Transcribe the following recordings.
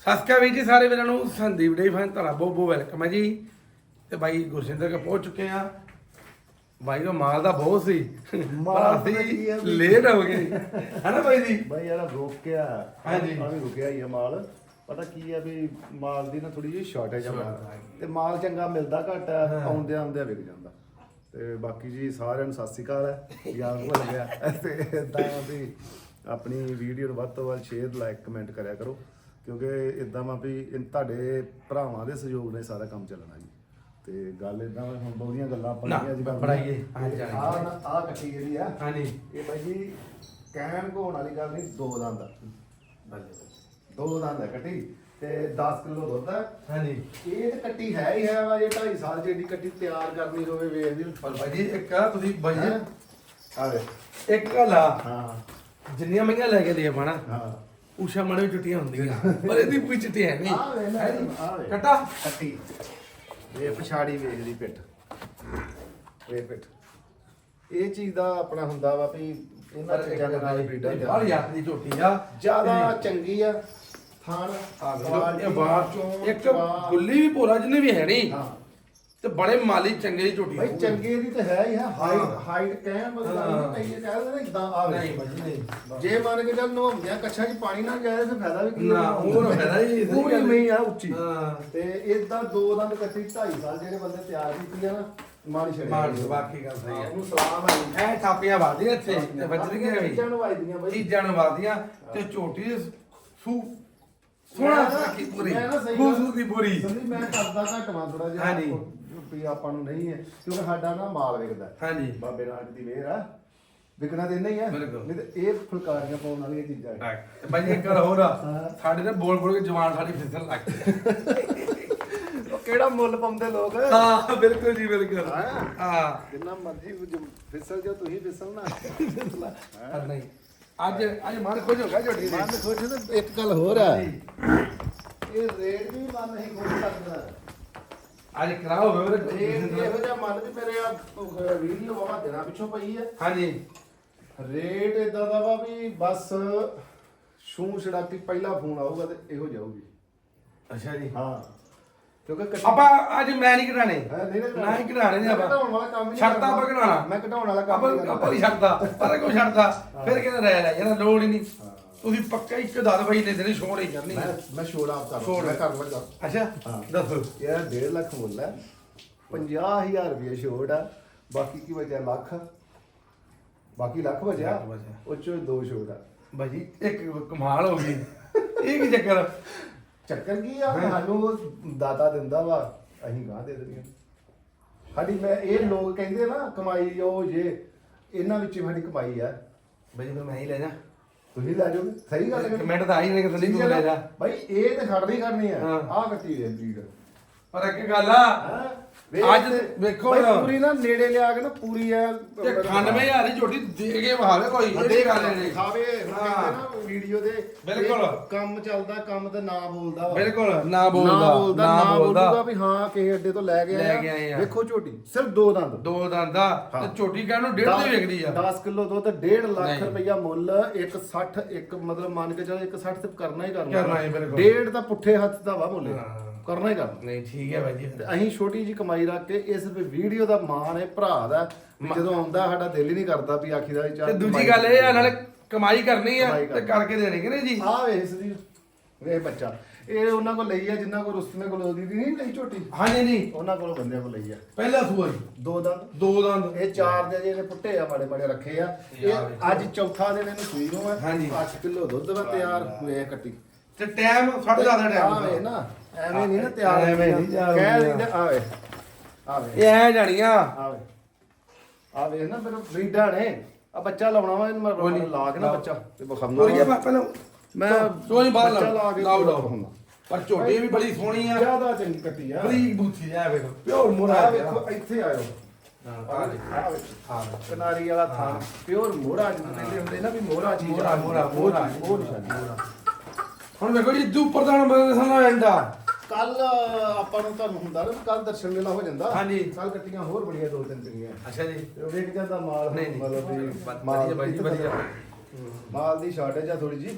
ਸਸਕਾ ਵੀ ਜੀ ਸਾਰੇ ਵੀਰਾਂ ਨੂੰ ਸੰਦੀਪ ਡੇ ਫਨ ਤੁਹਾਡਾ ਬਹੁਤ ਬਹੁਤ ਵੈਲਕਮ ਹੈ ਜੀ। ਤੇ ਬਾਈ ਗੁਰਸਿੰਦਰ ਕੇ ਪਹੁੰਚ ਚੁੱਕੇ ਆ। ਬਾਈ ਦਾ ਮਾਲ ਦਾ ਬਹੁਤ ਸੀ। ਮਾਲ ਵੀ- ਲੇਟ ਹੋ ਗਏ। ਹੈਨਾ ਬਾਈ ਜੀ? ਬਾਈ ਯਾਰ ਰੋਕਿਆ ਹਾਂਜੀ। ਆ ਵੀ ਰੁਕਿਆ ਹੀ ਆ ਮਾਲ। ਪਤਾ ਕੀ ਆ ਵੀ ਮਾਲ ਦੀ ਨਾ ਥੋੜੀ ਜਿਹੀ ਸ਼ਾਰਟੇਜ ਆ ਮਾਲ ਤੇ ਮਾਲ ਚੰਗਾ ਮਿਲਦਾ ਘੱਟ ਆ ਆਉਂਦੇ ਆਉਂਦੇ ਵਿਕ ਜਾਂਦਾ। ਤੇ ਬਾਕੀ ਜੀ ਸਾਰਿਆਂ ਨੂੰ ਸਤਿ ਸ਼੍ਰੀ ਅਕਾਲ ਹੈ। ਯਾਦ ਭੁੱਲ ਗਿਆ। ਤੇ ਇਦਾਂ ਵੀ ਆਪਣੀ ਵੀਡੀਓ ਨੂੰ ਵੱਧ ਤੋਂ ਵੱਧ ਸ਼ੇਅਰ ਲਾਈਕ ਕਮੈਂਟ ਕਰਿਆ ਕਰੋ। ਕਿਉਂਕਿ ਇਦਾਂ ਵਾ ਵੀ ਇਹ ਤੁਹਾਡੇ ਭਰਾਵਾਂ ਦੇ ਸਹਿਯੋਗ ਹੀ ਸਾਰਾ ਕੰਮ ਚੱਲਣਾ ਜੀ। ਤੇ ਗੱਲ ਇਦਾਂ ਹੁਣ ਬਹੁਤੀਆਂ ਗੱਲਾਂ ਆਪਾਂ ਨਾ, ਕਰਨੀਆਂ। ਬਣਾਈਏ। ਹਾਂਜੀ, ਹਾਂਜੀ। ਆਹ ਆਹ ਕੱਟੀ ਜਿਹੜੀ ਆ ਹਾਂਜੀ। ਇਹ ਬਾਈ ਜੀ ਕਹਿਣ ਕੋਣ ਵਾਲੀ ਗੱਲ ਨਹੀਂ ਦੋ ਦੰਦ। ਆ। ਦੋ ਦੰਦ ਕੱਟੀ ਤੇ 10 ਕਿਲੋ ਦੁੱਧ ਹੈ ਹਾਂਜੀ। ਇਹ ਤੇ ਕੱਟੀ ਹੈ ਹੀ ਹੈ ਵਾ ਜੇ 2.5 ਸਾਲ ਜਿਹੜੀ ਕੱਟੀ ਤਿਆਰ ਕਰਨੀ ਹੋਵੇ ਵੇਖ ਲਈ ਪਰ ਬਾਈ ਜੀ ਇੱਕ ਆ ਤੁਸੀਂ ਬਾਈ ਜੀ ਆ ਵੇ ਇੱਕ ਗੱਲ ਆ ਹਾਂ। ਜਿੰਨੀਆਂ ਮਹਿੰਗੀਆਂ ਲੈ ਕੇ ਦੇ ਪਾਣਾ ਹਾਂ। ਮਣੇ ਵੀ ਚੁੱਟੀਆਂ ਹੁੰਦੀਆਂ ਪਰ ਇਹਦੀ ਕੋਈ ਚਿੱਟੀ ਹੈ ਨਹੀਂ। ਆ ਵੇ ਵੇ ਕੱਟਾ। ਕੱਟੀ। ਇਹ ਪਛਾੜੀ ਵੇਖਦੀ ਪਿੱਠ। ਵੇ ਪਿੱਠ। ਇਹ ਚੀਜ਼ ਦਾ ਆਪਣਾ ਹੁੰਦਾ ਵਾ ਵੀ ਇਹਨਾਂ ਚੀਜ਼ਾਂ ਦੇ ਨਾਲ ਬਰੀਡਾਂ ਬਾਹਰ ਯਾਤ ਦੀ ਝੋਟੀ ਆ। ਜ਼ਿਆਦਾ ਚੰਗੀ ਆ। ਥਾਣ ਆ ਇਹ ਬਾਹਰ ਚੋਣ, ਇੱਕ। ਗੁੱਲੀ ਵੀ ਭੋਰਾ ਜਿਹਨੇ ਵੀ ਹੈ ਨਹੀਂ ਹਾਂ। ਤੇ ਬੜੇ ਮਾਲੀ ਚੰਗੇ ਦੀ ਝੋਟੀ ਭਾਈ ਹੋਊਗੀ। ਚੰਗੇ ਦੀ ਤਾਂ ਹੈ ਹੀ ਹੈ ਹਾਈਟ। ਹਾਈਟ ਕਹਿਣ ਮਤਲਬ। ਨਹੀਂ ਕਈ ਕਹਿੰਦੇ ਨੇ ਇਦਾਂ ਆਵੇ ਨਹੀਂ ਨਹੀਂ ਜੇ ਮੰਨ ਕੇ ਚੱਲ ਨਹਾਉਂਦਿਆਂ ਕੱਛਾਂ 'ਚ ਪਾਣੀ ਨਾ ਜਾਏ ਫਿਰ ਫਾਇਦਾ ਵੀ ਕੀ ਨਾ, ਉਹ ਤਾਂ ਫਾਇਦਾ ਹੀ ਨਹੀਂ, ਪੂਰੀ ਸਹੀ ਗੱਲ। ਨਹੀਂ ਆ ਉੱਚੀ ਹਾਂ। ਤੇ ਇਦਾਂ ਦੋ ਦੰਦ ਕੱਟੀ 2.5 ਸਾਲ ਜਿਹੜੇ ਬੰਦੇ ਤਿਆਰ ਕੀਤੀ ਆ ਨਾ ਮਾੜੀ ਛੜੇ ਮਾਰ ਬਾਕੀ ਗੱਲ ਸਹੀ ਹੈ। ਉਹਨੂੰ ਸਲਾਮ ਹੈ ਐ ਥਾਪੀਆਂ ਵਾਦੀਆਂ ਇੱਥੇ ਤੇ ਵੱਜਣਗੀਆਂ ਵੀ ਚੀਜ਼ਾਂ ਨੂੰ ਵੱਜਦੀਆਂ ਬਾਈ ਚੀਜ਼ਾਂ ਨੂੰ ਵਾਦੀਆਂ ਤੇ ਝੋਟੀ ਸੂ ਸੋਹਣਾ ਮੈਂ ਨਾ- ਸਾਕੀ ਪੂਰੀ ਮੈਂ ਨਾ ਸਹੀ ਗੱਲ- ਖੂਬਸੂਰਤੀ ਪੂਰੀ ਸੰਦੀਪ ਮੈਂ ਕਰਦਾ ਘੱਟ ਵਾਂ ਥੋੜਾ ਜਿਹਾ ਹਾਂਜੀ। ਵੀ ਆਪਾਂ ਨੂੰ ਨਹੀਂ ਹੈ ਕਿਉਂਕਿ ਸਾਡਾ ਨਾ ਮਾਲ ਵਿਕਦਾ ਹਾਂਜੀ। ਬਾਬੇ ਨਾਨਕ ਦੀ ਮਿਹਰ ਆ। ਵਿਕਣਾ ਤੇ ਨਹੀਂ ਹੈ ਬਿਲਕੁਲ। ਨਹੀਂ ਤੇ ਇਹ ਫੁਲਕਾਰੀਆਂ ਪਾਉਣ ਵਾਲੀਆਂ ਚੀਜ਼ਾਂ ਹੈ ਤੇ ਬਾਈ ਇੱਕ ਗੱਲ ਹੋਰ ਆ ਸਾਡੇ ਤੇ ਬੋਲ ਬੋਲ ਕੇ ਜਵਾਨ ਸਾਡੀ ਫਿਸਲ ਲੱਗ ਗਈ। ਉਹ ਕਿਹੜਾ ਮੁੱਲ ਪਾਉਂਦੇ ਲੋਕ? ਹਾਂ ਬਿਲਕੁਲ ਜੀ ਬਿਲਕੁਲ। ਹਾਂ। ਜਿੰਨਾ ਮਰਜ਼ੀ ਫਿਸਲ ਜਾ ਤੁਸੀਂ ਫਿਸਲਣਾ ਪਰ ਨਹੀਂ ਅੱਜ ਅੱਜ ਮਨ ਖੁਸ਼ ਹੋ ਗਿਆ ਝੋਟੀ ਦੇ। ਮਨ ਖੁਸ਼ ਤੇ ਇੱਕ ਗੱਲ ਹੋਰ ਆ। ਇਹ ਰੇਟ ਵੀ ਮਨ ਨਹੀਂ ਖੁਸ਼ ਕਰਦਾ। ਅੱਜ ਕਰਾਓ ਹੋਵੇ ਰੇਟ ਇਹੋ ਜਿਹਾ ਮਨ ਮੇਰੇ ਆ ਵੀਡੀਓ ਵਾਵਾ ਦਿਨਾਂ ਪਿੱਛੋਂ ਪਈ ਆ ਹਾਂਜੀ। ਰੇਟ ਇਦਾਂ ਦਾ ਵਾ ਵੀ ਬਸ ਸ਼ੂ ਛੜਾਪੀ ਪਹਿਲਾ ਫੋਨ ਆਊਗਾ ਤੇ ਇਹੋ ਜਾਊਗੀ ਅੱਛਾ ਜੀ। ਹਾਂ। ਕਿਉਂਕਿ ਕੱਟੀ- ਆਪਾਂ ਅੱਜ ਮੈਂ ਨਹੀਂ ਘਟਾਣੇ ਹੈਂ, ਨਹੀਂ ਨਾ ਹੀ ਘਟਾਣੇ ਨੇ ਆਪਾਂ। ਘਟਾਉਣ ਵਾਲਾ ਕੰਮ ਹੀ ਨਹੀਂ ਛੱਡਦਾ ਆਪਾਂ ਕਰਦਾ। ਘਟਾਉਣਾ ਮੈਂ ਘਟਾਉਣ ਵਾਲਾ ਕੰਮ ਆਪਾਂ ਨਹੀਂ ਕਰਦਾ। ਆਪਾਂ ਨਹੀਂ ਛੱਡਦਾ। ਪਰ ਕੋਈ ਛੱਡਦਾ। ਫਿਰ ਕਹਿੰਦਾ ਰਹਿ ਲੈ ਯਾਰ ਲੋੜ ਹੀ ਨਹੀਂ। ਤੁਸੀਂ ਪੱਕਾ ਇੱਕ ਦਸ ਵਜੇ ਦੇ ਦੇਣੀ ਛੋੜ ਹੀ ਕਰਨੀ ਮੈਂ ਮੈਂ ਛੋੜਾ ਆਪ ਛੋੜ। ਮੈਂ ਕਰ ਲੱਗਾ ਅੱਛਾ ਹਾਂ। ਦੱਸੋ। ਯਾਰ 1.5 ਲੱਖ ਮੁੱਲ ਹੈ। 50000 ਰੁਪਏ ਛੋੜ ਆ। ਬਾਕੀ ਕੀ ਬਚਿਆ? ਲੱਖ। ਬਾਕੀ ਲੱਖ ਬਚਿਆ? ਲੱਖ ਬਚਿਆ। ਉਹ ਚੋਂ ਦੋ ਛੋੜ ਆ। ਬਾਜੀ ਇੱਕ ਕਮਾਲ ਹੋ ਗਈ। ਇਹ ਕੀ ਚੱਕਰ ਚੱਕਰ ਕੀ ਆ? ਸਾਨੂੰ ਦਾਤਾ ਦਿੰਦਾ ਵਾ। ਅਸੀਂ ਗਾਹ ਦੇ ਦਿੰਦੇ ਸਾਡੀ ਮੈਂ ਇਹ ਲੋਕ ਕਹਿੰਦੇ ਨਾ ਕਮਾਈ ਉਹ ਜੇ। ਇਹਨਾਂ ਵਿੱਚ ਹੀ ਸਾਡੀ ਕਮਾਈ ਆ। ਬਾਜੀ ਫਿਰ ਮੈਂ ਹੀ ਲੈ ਜਾ। ਤੁਸੀਂ ਲੈ ਜਾਓਗੇ। ਸਹੀ ਗੱਲ ਹੈ ਕਮੈਂਟ ਤਾਂ ਆਈ ਨਹੀਂ ਕਿ ਸੰਦੀਪ ਤੂੰ ਲੈ ਜਾ। ਭਾਈ ਇਹ ਤੇ ਖੜਨੀ ਕਰਨੀ ਆ। ਹਾਂ। ਆਹ ਕੱਟੀ ਦੇ ਬਰੀਡ ਪਰ ਇੱਕ ਗੱਲ ਆ। ਅੱਜ ਵੇਖੋ ਨਾ। ਪੂਰੀ ਨਾ ਨੇੜੇ ਲਿਆ ਕੇ ਨਾ ਪੂਰੀ ਆ ਤੇ 98000 ਦੀ ਝੋਟੀ ਦੇ ਕੇ ਵਹਾਵੇ ਕੋਈ ਇਹ ਵੀ ਗੱਲ ਨਹੀਂ ਖਾਵੇ ਹੁਣ ਹਾਂ। ਕਹਿੰਦੇ ਨਾ ਵੀਡੀਓ ਦੇ ਬਿਲਕੁਲ। ਇਹ ਕੰਮ ਚੱਲਦਾ ਕੰਮ ਤੇ ਨਾ ਬੋਲਦਾ ਵਾ ਬਿਲਕੁਲ ਨਾ ਬੋਲਦਾ ਨਾ ਬੋਲਦਾ ਨਾ ਬੋਲਦਾ ਬੋਲੂਗਾ ਵੀ ਹਾਂ ਕਿਸੇ ਅੱਡੇ ਤੋਂ ਲੈ ਕੇ ਲੈ ਕੇ ਆਏ ਆ। ਵੇਖੋ ਝੋਟੀ ਸਿਰਫ ਦੋ ਦੰਦ ਦੋ ਦੰਦਾ। ਤੇ ਝੋਟੀ ਕਹਿਣ ਨੂੰ ਡੇਢ ਦੀ ਵਿਕਦੀ ਆ 10 ਕਿਲੋ ਦੁੱਧ 1.5 ਲੱਖ ਨਹੀਂ। ਰੁਪਇਆ ਮੁੱਲ 160 ਇੱਕ ਮਤਲਬ ਮੰਨ ਕੇ ਚੱਲ 160 ਤੇ ਕਰਨਾ ਹੀ ਕਰਨਾ ਕਰਨਾ ਹੀ ਬਿਲਕੁਲ। ਡੇਢ ਤਾਂ ਪੁੱਠੇ ਹੱਥ ਦਾ ਵਾ ਮੁੱਲ ਹਾਂ। ਕਰਨਾ ਹੀ ਕਰਨਾ। ਨਹੀਂ ਠੀਕ ਹੈ ਬਾਈ ਜੀ। ਤੇ ਅਸੀਂ ਛੋਟੀ ਜੀ ਕਮਾਈ ਰੱਖ ਕੇ ਇਸ ਵੀਡੀਓ ਦਾ ਮਾਣ ਹੈ ਭਰਾ ਦਾ ਵੀ ਜਦੋਂ ਆਉਂਦਾ ਸਾਡਾ ਦਿਲ ਹੀ ਨਹੀਂ ਕਰਦਾ ਵੀ ਆਖੀ ਦਾ ਵੀ ਚੱਲ ਤੇ ਦੂਜੀ ਗੱਲ ਇਹ ਆ ਨਾਲੇ ਕਮਾਈ ਕਰਨੀ ਆ ਕਮਾਈ ਤੇ। ਕਰਕੇ ਦੇਣੀ ਕਿ ਨਹੀਂ ਜੀ? ਆ ਵੇ ਇਸ ਦੀ ਵੇ ਬੱਚਾ। ਇਹ ਉਹਨਾਂ ਕੋਲ ਲਈ ਆ ਜਿੰਨਾ ਕੋਲ ਰੁਸਤਮੇ ਕੋਲ ਉਹਦੀ ਦੀ ਨਹੀਂ ਲਈ ਝੋਟੀ? ਹਾਂਜੀ ਨਹੀਂ ਉਹਨਾਂ ਕੋਲ ਬੰਦਿਆਂ ਕੋਲ ਲਈ ਆ। ਪਹਿਲਾ ਸੂਆ ਜੀ। ਦੋ ਦੰਦ। ਦੋ ਦੰਦ। ਇਹ ਚਾਰ ਦੇ ਜਿਹੜੇ ਪੁੱਟੇ ਆ ਮਾੜੇ ਮਾੜੇ ਰੱਖੇ ਆ। ਇਹ ਵੇਖੋ। ਅੱਜ ਚੌਥਾ ਦਿਨ ਇਹਨੂੰ ਸੂਈ ਨੂੰ ਆ। ਹਾਂਜੀ। 8 ਕਿਲੋ ਦੁੱਧ ਵਾ ਤਿਆਰ। ਵੇ ਕੱਟੀ। ਤੇ ਟਾਈਮ ਸਾਢੇ ਦਸ ਦਾ ਆ ਵੇ ਟਾਈਮ ਨਾ ਐਵੇਂ ਨਹੀਂ ਨਾ ਤਿਆਰ ਐਵੇਂ ਨਹੀਂ ਤਿਆਰ ਕਹਿ। ਦਿੰਦੇ ਆ ਵੇ ਆ ਵੇ ਇਹ ਐ ਜਾਣੀਆਂ। ਆ ਵੇ ਆ ਵੇ ਨਾ ਫਿਰ ਬਰੀਡਾਂ ਨੇ। ਆ ਬੱਚਾ ਲਾਉਣਾ ਵਾ ਇਹਨੂੰ ਮੈਂ। ਲਾ ਕੇ ਨਾ। ਬੱਚਾ। ਤੇ ਬਖਮਨਾ ਮੈਂ ਪਹਿਲਾਂ ਮੈਂ ਕੋਈ ਬਾਹਰ ਬੱਚਾ ਲਾ ਲਾ ਕੇ ਲਾਓ ਲਾਓ। ਵਿਖਾਉਂਦਾ। ਪਰ ਝੋਟੀ ਵੀ ਬੜੀ ਸੋਹਣੀ ਆ। ਜ਼ਿਆਦਾ ਚੰਗੀ ਕੱਟੀ ਆ। ਬੜੀ ਬੂਥੀ ਆ ਵੇਖੋ। ਪਿਓਰ ਮੋਰਾ ਆ ਵੇਖੋ ਇੱਥੇ ਆਇਓ। ਕਨਾਰੀ ਵਾਲਾ ਥਾਂ। ਪਿਓਰ ਮੋਹਰਾ ਜਿਹਨੂੰ ਕਹਿੰਦੇ ਹੁੰਦੇ ਨਾ ਵੀ ਮੋਹਰਾ, ਮੋਹਰਾ, ਮੋਹਰਾ। ਉਹ ਨਿਸ਼ਾਨੀ ਹੁਣ ਵੇਖੋ ਜੀ ਦੂ ਪ੍ਰਧਾਨ ਮੰਤਰੀ ਸਾਨੂੰ ਐਂਡਾ ਕੱਲ ਆਪਾਂ ਨੂੰ ਤੁਹਾਨੂੰ ਹੁੰਦਾ ਨਾ ਕੱਲ ਦਰਸ਼ਨ ਮੇਲਾ ਹੋ ਜਾਂਦਾ। ਹਾਂਜੀ। ਕੱਲ ਕੱਟੀਆਂ ਹੋਰ ਬੜੀਆਂ ਦੋ ਤਿੰਨ ਚੰਗੀਆਂ ਅੱਛਾ ਜੀ। ਤੇ ਉਹ ਵੇਖ ਜਾਂਦਾ ਮਾਲ ਨਹੀਂ ਨਹੀਂ। ਮਤਲਬ ਵੀ ਵਧੀਆ ਬਾਈ ਜੀ ਵਧੀਆ। ਮਾਲ ਦੀ ਸ਼ਾਰਟੇਜ ਆ ਥੋੜੀ ਜੀ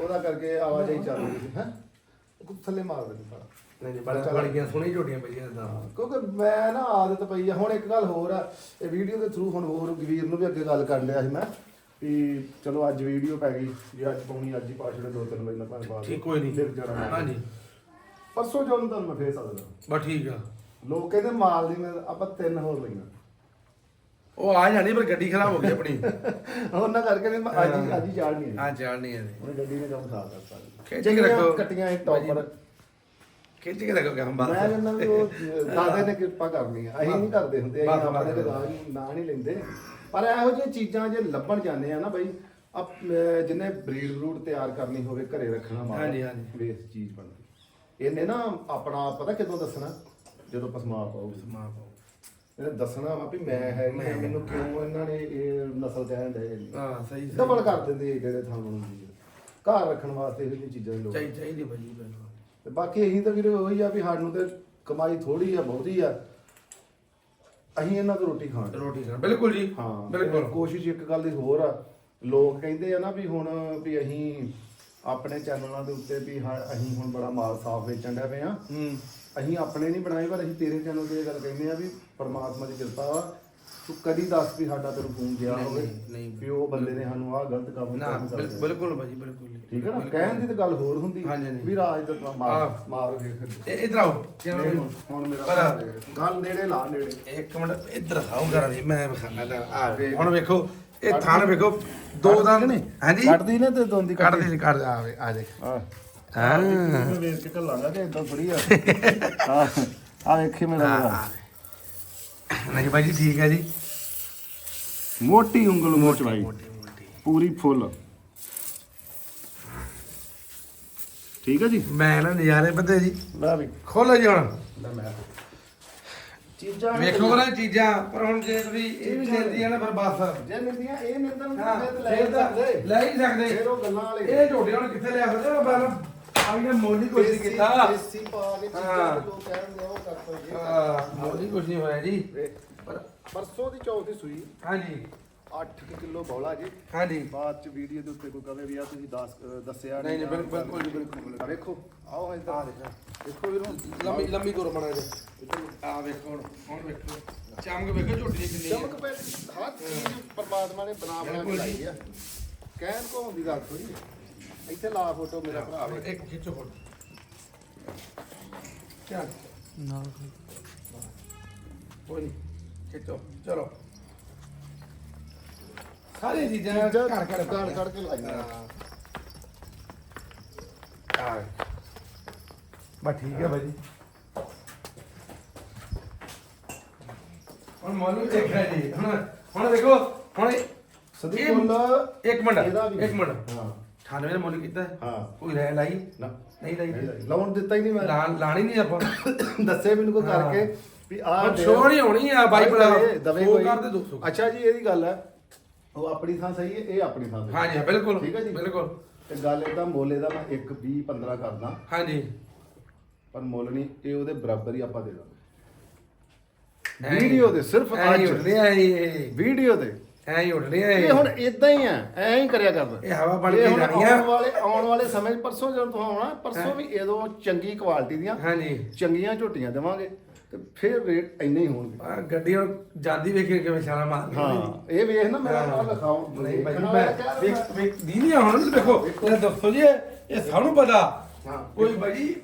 ਉਹਦਾ ਕਰਕੇ ਆਵਾਜਾਈ ਚੱਲ ਰਹੀ ਸੀ ਹੈ? ਥੱਲੇ ਮਾਰ ਦੇ ਸਾਰਾ। ਨਹੀਂ ਜੀ ਬੜਾ ਬੜੀਆਂ ਸੋਹਣੀ ਝੋਟੀਆਂ ਪਈਆਂ ਦਾ ਕਿਉਂਕਿ ਮੈਂ ਨਾ ਆਦਤ ਪਈ ਆ। ਹੁਣ ਇੱਕ ਗੱਲ ਹੋਰ ਆ ਇਹ ਵੀਡੀਓ ਦੇ ਥਰੂ ਹੁਣ ਹੋਰ ਵੀਰ ਨੂੰ ਵੀ ਅੱਗੇ ਗੱਲ ਕਰਨ ਲਿਆ ਸੀ ਮੈਂ। ਵੀ ਚਲੋ ਅੱਜ ਵੀਡੀਓ ਪੈ ਗਈ ਜੇ ਅੱਜ ਪਾਉਣੀ ਅੱਜ ਹੀ ਪਾ ਛੜੇ ਦੋ ਤਿੰਨ ਵਜੇ ਨਾਲ ਭਾਵੇਂ ਬਾਅਦ ਠੀਕ ਕੋਈ ਨਹੀਂ ਲਿਖ ਜਾਣਾ। ਹਾਂਜੀ। ਪਰਸੋਂ ਜਦੋਂ ਤੁਹਾਨੂੰ ਮੈਂ ਫੇਰ ਸਕਦਾ ਬਸ ਠੀਕ ਆ। ਲੋਕ ਕਹਿੰਦੇ ਮਾਲ ਦੀ ਮੈਂ ਆਪਾਂ ਤਿੰਨ ਹੋਰ ਲਈਆਂ। ਉਹ ਆ ਜਾਣੀ ਪਰ ਗੱਡੀ ਖਰਾਬ ਹੋ ਗਈ ਆਪਣੀ। ਉਹਨਾਂ ਕਰਕੇ ਨੇ ਮੈਂ ਅੱਜ ਹੀ ਅੱਜ ਹੀ ਚਾੜਨੀ ਹੈ ਆ ਚਾੜਨੀ ਹੈ ਉਹਨੇ ਗੱਡੀ ਨੇ ਕੰਮ ਖਰਾਬ ਕਰਤਾ ਖਿੱਚ ਕੇ ਰੱਖੋ। ਕੱਟੀਆਂ ਇੱਕ ਟੌਪਰ ਖਿੱਚ ਕੇ ਰੱਖੋ ਕੰਮ ਬਾਤ ਮੈਂ ਕਹਿੰਦਾ ਵੀ ਉਹ ਦਾਦੇ ਨੇ ਕਿਰਪਾ ਕਰਨੀ ਆ। ਅਸੀਂ ਨਹੀਂ ਕਰਦੇ ਹੁੰਦੇ ਅਸੀਂ ਬਸ, ਬਸ, ਆਪਣੇ ਬਸ। ਦਾ ਨਾਂ ਨਹੀਂ ਲੈਂਦੇ। ਪਰ ਇਹੋ ਜਿਹੀਆਂ ਚੀਜ਼ਾਂ ਜੇ ਲੱਭਣ ਜਾਂਦੇ ਆ ਨਾ ਬਈ ਆਪ ਜਿਹਨੇ ਬਰੀਡ ਬਰੂਡ ਤਿਆਰ ਕਰਨੀ ਹੋਵੇ ਘਰੇ ਰੱਖਣਾ ਮਾਲ ਹਾਂਜੀ, ਹਾਂਜੀ। ਵੇਸ ਚੀਜ਼ ਬਣਦੀ। ਇਹਨੇ ਨਾ ਆਪਣਾ ਪਤਾ ਕਿਦੋਂ ਦੱਸਣਾ? ਜਦੋਂ ਪਸਮਾ ਪਾਉਗੀ ਮਾਂ ਪਾਓ ਇਹਨੇ ਦੱਸਣਾ ਵਾ ਵੀ ਮੈਂ ਹੈਗੀ ਆ, ਮੈਨੂੰ ਕਿਉਂ ਇਹਨਾਂ ਨੇ ਇਹ ਨਸਲ ਕਹਿਣ ਦੇ ਹਾਂ ਸਹੀ ਡਬਲ ਕਰ ਦਿੰਦੇ ਜਿਹੜੇ ਥਾਂ ਹੁੰਦੀ ਆ। ਘਰ ਰੱਖਣ ਵਾਸਤੇ ਇਹੋ ਜਿਹੀਆਂ ਚੀਜ਼ਾਂ ਦੀ ਲੋੜ ਚਾਹੀ ਚਾਹੀਦੀ ਭਾਜੀ ਬਿਲਕੁਲ ਤੇ ਬਾਕੀ ਇਹੀ ਤਾਂ ਵੀਰੇ ਉਹੀ ਆ ਵੀ ਸਾਨੂੰ ਤੇ ਕਮਾਈ ਥੋੜੀ ਆ ਬਹੁਤੀ ਆ। ਅਸੀਂ ਇਹਨਾਂ ਤੋਂ ਰੋਟੀ ਖਾਣ ਰੋਟੀ ਖਾਣ। ਬਿਲਕੁਲ ਜੀ। ਹਾਂ ਬਿਲਕੁਲ। ਕੋਸ਼ਿਸ਼ ਇੱਕ ਗੱਲ ਦੀ ਹੋਰ ਆ। ਲੋਕ ਕਹਿੰਦੇ ਆ ਨਾ ਵੀ ਹੁਣ ਵੀ ਅਸੀਂ ਆਪਣੇ ਚੈਨਲਾਂ ਦੇ ਉੱਤੇ ਵੀ ਹਾਂ ਅਸੀਂ ਹੁਣ ਬੜਾ ਮਾਲ ਸਾਫ਼ ਵੇਚਣ ਡਿਆ ਪਏ ਆ। ਹੂੰ। ਅਸੀਂ ਆਪਣੇ ਨਹੀਂ ਬਣਾਏ ਪਰ ਅਸੀਂ ਤੇਰੇ ਚੈਨਲ ਤੇ ਇਹ ਗੱਲ ਕਹਿੰਦੇ ਆ ਵੀ ਪਰਮਾਤਮਾ ਦੀ ਕਿਰਪਾ ਵਾ। ਤੂੰ ਕਦੀ ਦੱਸ ਵੀ ਸਾਡਾ ਤੈਨੂੰ ਫੋਨ ਗਿਆ ਨਹੀਂ, ਹੋਵੇ ਨਹੀਂ। ਵੀ ਉਹ ਬੰਦੇ ਨੇ ਸਾਨੂੰ ਆਹ ਗਲਤ ਕੰਮ ਨਾ ਕਰਨ ਬਿਲ- ਦਿੱਤਾ। ਬਿਲਕੁਲ ਭਾਜੀ ਬਿਲਕੁਲ। ਠੀਕ ਹੈ ਨਾ? ਕਹਿਣ ਦੀ ਤਾਂ ਗੱਲ ਹੋਰ ਹੁੰਦੀ। ਹਾਂਜੀ, ਹਾਂਜੀ। ਵੀ ਰਾਜ ਦਾ ਤਾਂ ਮਾਰ। ਮਾਰ ਵੇਖ ਇਹ ਇਧਰ ਆਓ। ਹੁਣ ਮੇਰਾ ਪਰ- ਗੱਲ ਨੇੜੇ ਲਾ ਨੇੜੇ। ਇੱਕ ਮਿੰਟ ਇੱਧਰ ਆਓ ਕਰਾਂ ਜੀ ਮੈਂ ਵਿਖਾਣਾ ਤਾਂ ਆ ਵੇਖ। ਹੁਣ ਵੇਖੋ ਇਹ ਥਣ ਵੇਖੋ ਦੋ ਦਾ ਹਾਂਜੀ? ਕੱਟਦੀ ਨਾ ਤੇ ਦੋਂਦੀ ਕੱਢ ਦੇ ਕੱਢ ਆ ਵੇ ਆ ਦੇਖ। ਹਾਂ। ਹਾਂ ਮੈਂ ਵੇਖ ਕੇ ਕੱਲਾਂਗਾ ਕਿ ਇਦਾਂ ਥੋੜੀ ਆ। ਆ। ਵੇਖੀ ਮੇਰਾ ਹਾਂ। ਨਹੀਂ ਭਾਜੀ ਠੀਕ ਹੈ ਜੀ। ਮੋਟੀ ਉਂਗਲ ਮੋਚ ਭਾਈ ਮੋਟੀ ਮੋਟੀ। ਪੂਰੀ ਫੁੱਲ। ਠੀਕ ਹੈ ਜੀ? ਮੈਂ ਨਾ ਨਜ਼ਾਰੇ ਬੰਦੇ ਜੀ। ਲੈ ਵੀ। ਖੋਲੋ ਜੀ ਹੁਣ। ਲੈ ਮੈਂ। ਚੀਜ਼ਾਂ ਵੇਖੋ ਨਾ ਚੀਜ਼ਾਂ ਪਰ ਹੁਣ ਜੇ ਤੁਸੀਂ ਇਹ ਵੀ ਲੈਂਦੀ ਆ ਨਾ ਫਿਰ ਬਸ। ਜੇ ਮਿਲਦੀਆਂ ਇਹ ਹਾਂ ਤੇ ਲੈ ਫਿਰ ਤਾਂ ਸਕਦੇ। ਲੈ ਹੀ ਸਕਦੇ। ਫਿਰ ਉਹ ਗੱਲਾਂ ਵਾਲੇ ਇਹ ਝੋਟੇ ਹੁਣ ਕਿੱਥੇ ਲੈ ਸਕਦੇ? ਉਹ ਬਾਲ ਆਈਨੇ ਮੋਲੀ ਕੁਛ ਨਹੀਂ ਕੀਤਾ। ਦੇਸੀ ਪਾ ਕੇ ਚੀਜ਼ਾਂ ਹਾਂ। ਤੇ ਜੋ ਕਹਿੰਦੇ ਆ ਉਹ ਕਰ ਸਕਦੇ ਹਾਂ, ਮੋਲੀ ਕੁਛ ਨਹੀਂ ਹੋਇਆ ਜੀ। ਪਰ ਪਰਸੋਂ ਦੀ ਚੌਥ ਦੀ ਸੂਈ। ਹਾਂਜੀ। 8 ਕਿਲੋ ਬੌਲਾ ਜੀ। ਹਾਂਜੀ। ਬਾਅਦ ਚ ਵੀਡੀਓ ਦੇ ਉੱਤੇ ਕੋਈ ਕਵੇ ਵੀ ਆ ਤੁਸੀਂ ਦੱਸ ਦੱਸਿਆ ਨਹੀਂ, ਨਹੀਂ, ਬਿਲਕੁਲ, ਬਿਲਕੁਲ ਜੀ, ਬਿਲਕੁਲ। ਆ ਵੇਖੋ ਆਓ ਇੱਧਰ ਆ ਦੇਖੋ। ਦੇਖੋ ਵੀਰੋ ਲੰਮੀ ਲੰਮੀ ਦੂਰ ਬਣਾ ਦੇ ਆ ਵੇਖੋ ਹੁਣ ਹੁਣ ਵੇਖੋ। ਚਮਕ ਵੇਖੋ ਝੋਟੀ ਦੀ ਕਿੰਨੀ ਚਮਕ ਪੈ ਹਰ ਚੀਜ਼ ਪਰਮਾਤਮਾ ਨੇ ਬਣਾ ਬਣਾ ਕੇ ਬਿਲਕੁਲ ਲਾਈ ਜੀ। ਆ। ਕਹਿਣ ਕੋ ਹੁੰਦੀ ਗੱਲ ਥੋੜੀ ਇੱਥੇ ਲਾ ਫੋਟੋ ਮੇਰਾ ਭਰਾ ਵੇ ਇੱਕ ਖਿੱਚੋ ਫੋਟੋ ਚੱਲ। ਨਾ। ਕੋਈ ਨਹੀਂ ਖਿੱਚੋ ਚਲੋ। ਸਾਰੀ ਚੀਜ਼ਾਂ ਚੀਜ਼ਾਂ ਘੜ ਘੜ ਕੇ ਲਾਈਆਂ। ਠੀਕ ਹੈ ਭਾਜੀ। ਹੁਣ ਮੋਲੂ ਦੇਖਿਆ ਜੀ। ਹੁਣ ਹੁਣ ਦੇਖੋ ਹੁਣ ਇਹ- ਸਦੀ ਇਹ- ਮੁੱਲ ਇੱਕ ਮਿੰਟ ਵੀ- ਇੱਕ ਮਿੰਟ। ਹਾਂ। 98 ਦਾ ਮੁੱਲ ਕੀਤਾ। ਹੈ? ਹਾਂ ਕੋਈ ਰਹਿ ਲਾਈ? ਨਾ। ਨਹੀਂ ਲਾਈ। ਲਾਉਣ ਦਿੱਤਾ ਹੀ ਨਹੀਂ ਮੈਂ। ਲਾਣੀ ਨਹੀਂ ਆਪਾਂ। ਦੱਸੇ ਮੈਨੂੰ ਹਾਂ। ਕਰਕੇ। ਵੀ ਆ। ਸ਼ੋਅ ਨਹੀਂ ਹੋਣੀ ਆ ਬਾਈ ਭਰਾ। ਦਵੇ ਕੋਈ। ਕਰ ਦੇ 200 ਅੱਛਾ ਜੀ ਇਹਦੀ ਗੱਲ ਹੈ। ਉਹ ਆਪਣੀ ਥਾਂ ਸਹੀ ਹੈ ਇਹ ਆਪਣੀ ਥਾਂ ਸਹੀ ਹੈ। ਹਾਂਜੀ ਬਿਲਕੁਲ ਠੀਕ ਹੈ ਜੀ? ਬਿਲਕੁਲ। ਤੇ ਗੱਲ ਇਹਦਾ ਮੁੱਲ ਦਾ ਮੈਂ 1 20 15 ਕਰਦਾ। ਹਾਂਜੀ। ਪਰ ਮੁੱਲ ਨਹੀਂ ਇਹ ਉਹਦੇ ਬਰਾਬਰ ਹੀ ਆਪਾਂ ਦੇ ਦਾਂਗੇ। ਹੀ- ਵੀਡੀਓ ਦੇ ਸਿਰਫ ਹੀ ਅੱਜ। ਉੱਡਦੇ ਆ ਇਹ। ਵੀਡੀਓ ਦੇ। ਐਂ ਹੀ ਉੱਡਦੇ ਆ ਇਹ। ਹੁਣ ਇਦਾਂ ਹੀ ਆ ਐਂ ਹੀ ਕਰਿਆ ਕਰਦਾ। ਇਹ ਹਵਾ ਬਣ ਕੇ ਜਾਣੀ ਆ। ਆਉਣ ਵਾਲੇ ਆਉਣ ਵਾਲੇ ਸਮੇਂ ਪਰਸੋਂ ਜਦੋਂ ਤੋਂ ਆਉਣਾ ਪਰਸੋਂ ਵੀ ਇਹਦੋਂ ਚੰਗੀ ਕੁਆਲਿਟੀ ਦੀਆਂ ਹਾਂਜੀ। ਚੰਗੀਆਂ ਝੋਟੀਆਂ ਦੇਵਾਂਗੇ। ਤੇ ਫਿਰ ਰੇਟ ਇੰਨੇ ਹੀ ਹੋਣਗੇ ਆ ਗੱਡੀ ਹੁਣ ਜਾਂਦੀ ਵੇਖੀ ਕਿਵੇਂ ਛਾਲਾ ਮਾਰਦੀ ਹਾਂ ਇਹ ਵੇਖ ਨਾ ਮੇਰਾ। ਆ ਲਿਖਾਓ ਨਹੀਂ ਭਾਈ ਮੈਂ ਵੇਖ ਵੇਖ ਦੀਦੀ ਆ ਹੁਣ ਦੇਖੋ ਇਹ ਦੱਸੋ ਜੀ ਇਹ ਸਾਨੂੰ ਪਤਾ ਹਾਂ। ਕੋਈ ਭਾਈ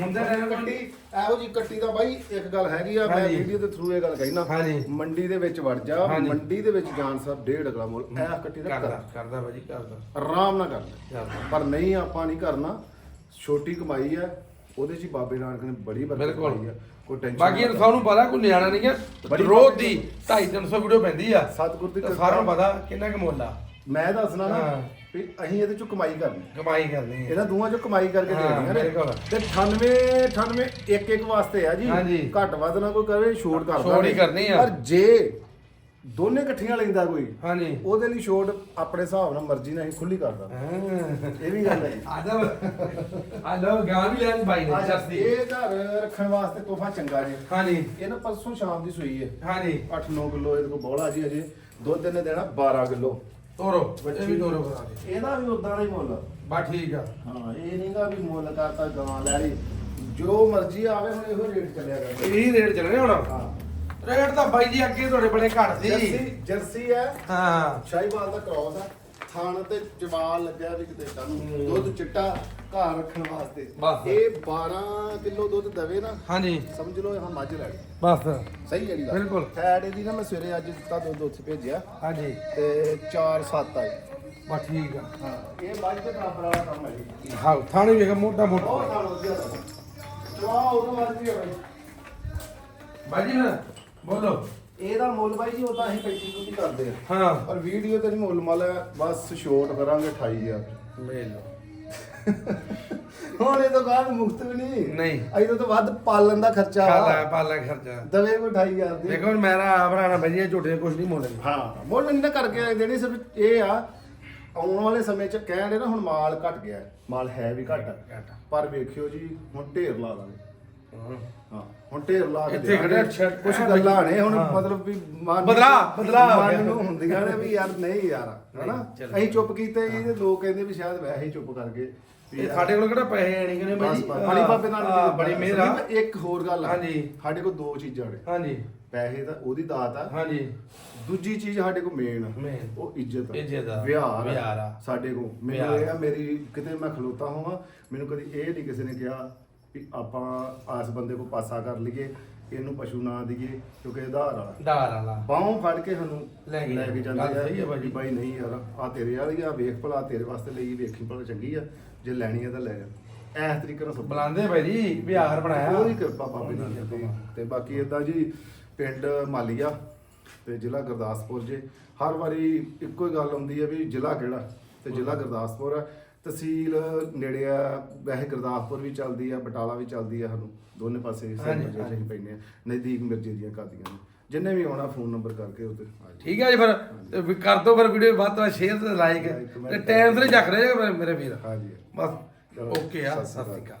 ਹੁੰਦਾ ਰਹਿਣਾ ਕੱਟੀ ਇਹੋ ਜੀ ਕੱਟੀ ਦਾ ਬਾਈ ਇੱਕ ਗੱਲ ਹੈਗੀ ਆ ਮੈਂ। ਵੀਡੀਓ ਦੇ ਥਰੂ ਇਹ ਗੱਲ ਕਹਿਣਾ। ਮੰਡੀ ਦੇ ਵਿੱਚ ਵੜ ਜਾ। ਮੰਡੀ ਦੇ ਵਿੱਚ ਜਾਣ ਸਭ ਡੇਢ ਅਗਲਾ ਮੁੱਲ ਇਹ ਕੱਟੀ ਦਾ ਕਰਦਾ ਕਰ ਕਰਦਾ ਭਾਜੀ ਕਰਦਾ ਆਰਾਮ ਨਾਲ ਕਰਦਾ ਪਰ ਨਹੀਂ ਆਪਾਂ ਨਹੀਂ ਕਰਨਾ ਛੋਟੀ ਕਮਾਈ ਹੈ ਉਹਦੇ 'ਚ ਬਾਬੇ ਨਾਨਕ ਨੇ ਬੜੀ ਬਰਕਤ। ਪਾਈ ਆ ਕੋਈ ਟੈਨਸ਼ਨ ਬਾਕੀ ਸਾਨੂੰ ਪਤਾ ਕੋਈ ਨਿਆਣਾ ਨਹੀਂ ਆ ਬੜੀ ਰੋਜ਼ ਦੀ 250 300 ਵੀਡੀਓ ਪੈਂਦੀ ਆ ਸਤਿਗੁਰ ਦੀ ਤੇ। ਸਾਰਿਆਂ ਨੂੰ ਪਤਾ ਕਿੰਨਾ ਕੁ ਮੁੱਲ ਆ ਮੈਂ ਦੱਸਣਾ ਨਾ ਹਾਂ। ਵੀ ਅਸੀਂ ਇਹਦੇ 'ਚੋਂ ਕਮਾਈ ਕਰਨੀ ਕਮਾਈ ਕਰਨੀ ਆ ਇਹਨਾਂ ਦੋਵਾਂ 'ਚੋਂ ਕਮਾਈ ਕਰਕੇ ਹਾਂ, ਨੇ ਬਿਲਕੁਲ। ਤੇ 98 98 ਇੱਕ ਇੱਕ ਵਾਸਤੇ ਆ ਜੀ ਹਾਂਜੀ। ਘੱਟ ਵੱਧ ਨਾ ਕੋਈ ਕਰੇ ਛੋਟ ਕਰ ਛੋਟ ਹੀ ਕਰਨੀ ਆ। ਪਰ ਜੇ ਦੋਨੇ ਇਕੱਠੀਆਂ ਲੈਂਦਾ ਕੋਈ। ਹਾਂਜੀ। ਉਹਦੇ ਲਈ ਛੋਟ ਆਪਣੇ ਹਿਸਾਬ ਨਾਲ ਮਰਜ਼ੀ ਨਾਲ ਅਸੀਂ ਖੁੱਲੀ ਕਰਦਾ ਇਹ ਵੀ ਗੱਲ ਹੈ ਆ ਜਾ। ਆ ਲੋ ਗਾਂ ਵੀ ਲੈਣ ਬਾਈ ਨੇ ਜਰਸੀ ਇਹ ਘਰ ਰੱਖਣ ਵਾਸਤੇ ਤੋਹਫਾ ਚੰਗਾ ਜੀ। ਹਾਂਜੀ। ਇਹ ਨਾ ਪਰਸੋਂ ਸ਼ਾਮ ਦੀ ਸੂਈ ਹੈ। ਹਾਂਜੀ। 8-9 ਕਿਲੋ ਇਹਦੇ ਕੋਲ ਬੋਲਾ ਜੀ ਅਜੇ। ਦੁੱਧ ਇਹਨੇ ਦੇਣਾ 12 ਕਿਲੋ। ਤੋਰੋ ਇਹ ਵੀ ਤੋਰੋ ਕਰਾ ਦੇ ਇਹਦਾ ਵੀ ਉਦਾਂ ਦਾ ਹੀ ਮੁੱਲ। ਬਾ ਠੀਕ ਆ। ਹਾਂ ਇਹ ਨਹੀਂਗਾ ਵੀ ਮੁੱਲ ਕਰਤਾ ਗਾਂ ਲੈ ਲਈ। ਜੋ ਮਰਜ਼ੀ ਆਵੇ ਹੁਣ ਇਹੋ ਰੇਟ ਚੱਲਿਆ ਕਰਦਾ। ਇਹੀ ਰੇਟ ਚੱਲਣੇ ਹੁਣ। ਹਾਂ। ਰੇਟ ਤਾਂ ਬਾਈ ਜੀ ਅੱਗੇ ਤੁਹਾਡੇ ਬੜੇ ਘੱਟ ਸੀ। ਜਰਸੀ ਜਰਸੀ ਹੈ। ਹਾਂ। ਸ਼ਾਹੀਵਾਲ ਦਾ ਕ੍ਰੋਸ ਆ। ਥਣ ਤੇ ਜਵਾਲ ਲੱਗਿਆ ਵੀ ਕਿਤੇ ਹੂੰ। ਤੁਹਾਨੂੰ ਦੁੱਧ ਚਿੱਟਾ ਘਰ ਰੱਖਣ ਵਾਸਤੇ। ਬਸ। ਇਹ 12 ਕਿਲੋ ਦੁੱਧ ਦਵੇ ਨਾ ਹਾਂਜੀ। ਸਮਝ ਲਓ ਇਹ ਮੱਝ ਲੈ ਬਸ। ਸਹੀ ਜਿਹੜੀ ਗੱਲ। ਬਿਲਕੁਲ। ਫੈਟ ਇਹਦੀ ਨਾ ਮੈਂ ਸਵੇਰੇ ਅੱਜ ਦਿੱਤਾ ਦੁੱਧ ਉੱਥੇ ਭੇਜਿਆ। ਹਾਂਜੀ। ਤੇ 4 7 ਆਈ ਬਾ ਠੀਕ ਆ। ਹਾਂ ਇਹ ਮੱਝ ਦੇ ਬਰਾਬਰ ਵਾਲਾ ਕੰਮ ਹੈ ਜੀ। ਹਾਂ ਥਾਣੀ ਵੇਖ ਮੋਟਾ ਬਹੁਤ ਮੋਟਾ ਨਾਲ ਵਧੀਆ ਚਵਾ ਮਰਜ਼ੀ ਹੈ ਬਾਈ। ਬਾਈ ਜੀ ਫਿਰ। ਬੋਲੋ। ਇਹਦਾ ਮੁੱਲ ਬਾਈ ਜੀ ਉਦਾਂ ਅਸੀਂ 35 ਕੁ ਦੀ ਕਰਦੇ ਆ। ਹਾਂ। ਪਰ ਵੀਡੀਓ ਤੇ ਨਹੀਂ ਮੁੱਲ ਮਲ ਹੈ ਬਸ ਸ਼ੋਰਟ ਕਰਾਂਗੇ 28000 ਲੈ ਲਓ। ਹੁਣ ਇਹ ਤੋਂ ਬਾਅਦ ਮੁਫਤ ਵੀ ਨਹੀਂ। ਨਹੀਂ। ਇਹਦੇ ਤੋਂ ਵੱਧ ਪਾਲਣ ਦਾ ਖਰਚਾ। ਵਾ ਪਾਲਾ ਖਰਚਾ। ਦਵੇ ਕੋ 28000 ਦੀ। ਦੇਖੋ ਹੁਣ ਮੇਰਾ ਬਾਈ ਜੀ ਝੋਟੇ ਕੁਝ ਨਹੀਂ ਮੋਲੇ ਹਾਂ ਮੁੱਲ ਨਹੀਂ ਨਾ ਕਰਕੇ ਦੇਣੀ ਸਿਰਫ ਇਹ ਆ ਆਉਣ ਵਾਲੇ ਸਮੇਂ ਚ ਕਹਿਣ ਦੇ ਨਾ ਹੁਣ ਮਾਲ ਘਟ ਗਿਆ। ਮਾਲ ਹੈ ਵੀ ਘਟ। ਘੱਟ। ਪਰ ਵੇਖਿਓ ਜੀ ਹੁਣ ਢੇਰ ਲਾ ਲਾਂਗੇ ਹਾਂ। ਹੁਣ ਢੇਰ ਲਾ ਕੇ ਇੱਥੇ ਖੜਿਆ ਛੱਡ- ਕੁਝ ਗੱਲਾਂ ਨੇ ਹੁਣ। ਮਤਲਬ ਵੀ ਮਨ ਬਦਲਾ- ਬਦਲਾ। ਮਨ ਨੂੰ ਹੁੰਦੀਆਂ ਨੇ ਵੀ ਯਾਰ ਨਹੀਂ ਯਾਰ ਹਨਾ। ਅਸੀਂ ਚੁੱਪ ਕੀਤੇ ਤੇ ਲੋਕ ਕਹਿੰਦੇ ਵੀ ਸ਼ਾਇਦ ਵੈਸੇ ਹੀ ਚੁੱਪ ਕਰਕੇ ਇਹ ਸਾਡੇ ਕੋਲ ਕਿਹੜਾ ਪੈਸੇ ਆਣੀ ਕਿ ਨੇ ਬਾਈ। ਜੀ ਬੜੀ ਬਾਬੇ ਨਾਲ ਬੜੀ ਮਿਹਰ ਆ। ਇੱਕ ਹੋਰ ਗੱਲ ਆ। ਹਾਂਜੀ। ਸਾਡੇ ਕੋਲ ਦੋ ਚੀਜ਼ਾਂ ਨੇ। ਹਾਂਜੀ। ਪੈਸੇ ਤਾਂ ਉਹਦੀ ਦਾਤ ਆ। ਹਾਂਜੀ। ਦੂਜੀ ਚੀਜ਼ ਸਾਡੇ ਕੋਲ ਮੇਨ। ਉਹ ਇੱਜ਼ਤ ਆ। ਇੱਜ਼ਤ ਆ, ਵਿਹਾਰ ਆ। ਸਾਡੇ ਕੋਲ। ਮੈਨੂੰ। ਇਹ ਆ ਮੇਰੀ ਕਿਤੇ ਮੈਂ ਖਲੋਤਾ ਹੋਵਾਂ ਮੈਨੂੰ ਕਦੀ ਇਹ ਨਹੀਂ ਕਿਸੇ ਨੇ ਕਿਹਾ ਵੀ ਆਪਾਂ ਆਸ ਬੰਦੇ ਕੋ ਪਾਸਾ ਕਰ ਲਈਏ ਇਹਨੂੰ ਪਸ਼ੂ ਨਾ ਦਈਏ ਕਿਉਂਕਿ ਇਹ ਆਧਾਰ ਵਾਲਾ। ਦਾਰ ਵਾਲਾ। ਬਾਹੋਂ ਫੜ ਕੇ ਸਾਨੂੰ ਲੈ ਕੇ ਲੈ ਕੇ ਗੱਲ ਜਾਂਦੇ ਆ ਭਾਜੀ। ਵੀ ਬਾਈ ਨਹੀਂ ਯਾਰ ਆ ਤੇਰੇ ਵਾਲੀ ਆ ਵੇਖ ਭਲਾ ਤੇਰੇ ਵਾਸਤੇ ਲਈ ਵੇਖੀ ਭਲਾ ਚੰਗੀ ਆ ਜੇ ਲੈਣੀ ਆ ਤਾਂ ਲੈ ਜਾ ਐਸ ਤਰੀਕੇ ਨਾਲ ਬੁਲਾਉਂਦੇ ਬਾਈ ਜੀ ਵਿਹਾਰ ਬਣਾਇਆ। ਉਹਦੀ ਕਿਰਪਾ ਬਾਬੇ ਦੀ ਹੈ ਤੇ- ਤੇ ਬਾਕੀ ਇਦਾਂ ਜੀ ਪਿੰਡ ਮਾਲੀਆ ਤੇ ਜ਼ਿਲ੍ਹਾ ਗੁਰਦਾਸਪੁਰ ਜੇ। ਹਰ ਵਾਰੀ ਇੱਕੋ ਹੀ ਗੱਲ ਹੁੰਦੀ ਹੈ ਵੀ ਜ਼ਿਲ੍ਹਾ ਕਿਹੜਾ? ਤੇ ਜ਼ਿਲ੍ਹਾ ਗੁਰਦਾਸਪੁਰ ਹੈ ਤਹਿਸੀਲ ਨੇੜੇ ਆ ਵੈਸੇ ਗੁਰਦਾਸਪੁਰ ਵੀ ਚੱਲਦੀ ਆ ਬਟਾਲਾ ਵੀ ਚੱਲਦੀ ਆ ਸਾਨੂੰ ਦੋਨੇ ਪਾਸੇ ਹਾਂਜੀ, ਸੈਂਟਰ ਜਿਹੜੇ ਪੈਂਦੇ ਆ ਨਜ਼ਦੀਕ ਮਿਰਜੇ ਦੀਆਂ ਕਾਦੀਆਂ ਨੇ। ਜਿੰਨੇ ਵੀ ਆਉਣਾ ਫੋਨ ਨੰਬਰ ਕਰਕੇ ਉੱਤੇ ਆ ਜਾਓ। ਠੀਕ ਹੈ ਜੀ ਫਿਰ ਤੇ ਵੀ ਕਰ ਦੋ ਫਿਰ ਵੀਡੀਓ ਵੱਧ ਤੋਂ ਵੱਧ ਸ਼ੇਅਰ ਤੇ ਲਾਈਕ ਤੇ ਟਾਈਮ ਤੇ ਜੱਕ ਰਹੇ ਮੇਰੇ ਵੀਰ। ਹਾਂਜੀ। ਬਸ ਓਕੇ ਆ ਸਤਿ ਸ਼੍ਰੀ। ਅਕਾਲ।